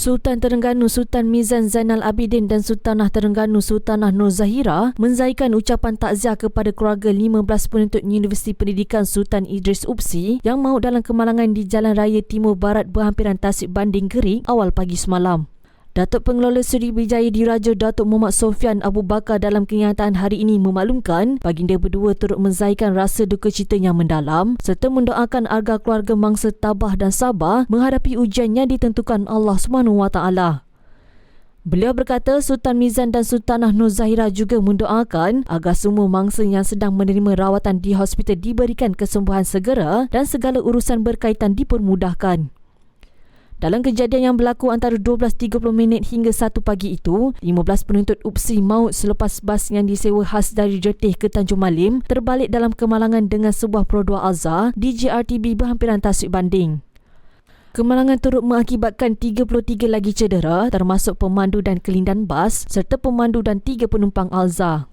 Sultan Terengganu Sultan Mizan Zainal Abidin dan Sultanah Terengganu Sultanah Nur Zahira menzaikan ucapan takziah kepada keluarga 15 penuntut Universiti Pendidikan Sultan Idris Upsi yang maut dalam kemalangan di Jalan Raya Timur Barat berhampiran Tasik Banding Gerik awal pagi semalam. Datuk Pengelola Seri Wijaya Diraja Datuk Muhammad Sofian Abu Bakar dalam kenyataan hari ini memaklumkan baginda berdua turut menzaikan rasa duka cita yang mendalam serta mendoakan agar keluarga mangsa tabah dan sabar menghadapi ujian yang ditentukan Allah SWT. Beliau berkata Sultan Mizan dan Sultanah Nur Zahira juga mendoakan agar semua mangsa yang sedang menerima rawatan di hospital diberikan kesembuhan segera dan segala urusan berkaitan dipermudahkan. Dalam kejadian yang berlaku antara 12.30 minit hingga 1 pagi itu, 15 penuntut UPSI maut selepas bas yang disewa khas dari Jetih ke Tanjung Malim terbalik dalam kemalangan dengan sebuah produa Alza di JRTB berhampiran Tasik Banding. Kemalangan turut mengakibatkan 33 lagi cedera termasuk pemandu dan kelindan bas serta pemandu dan tiga penumpang Alza.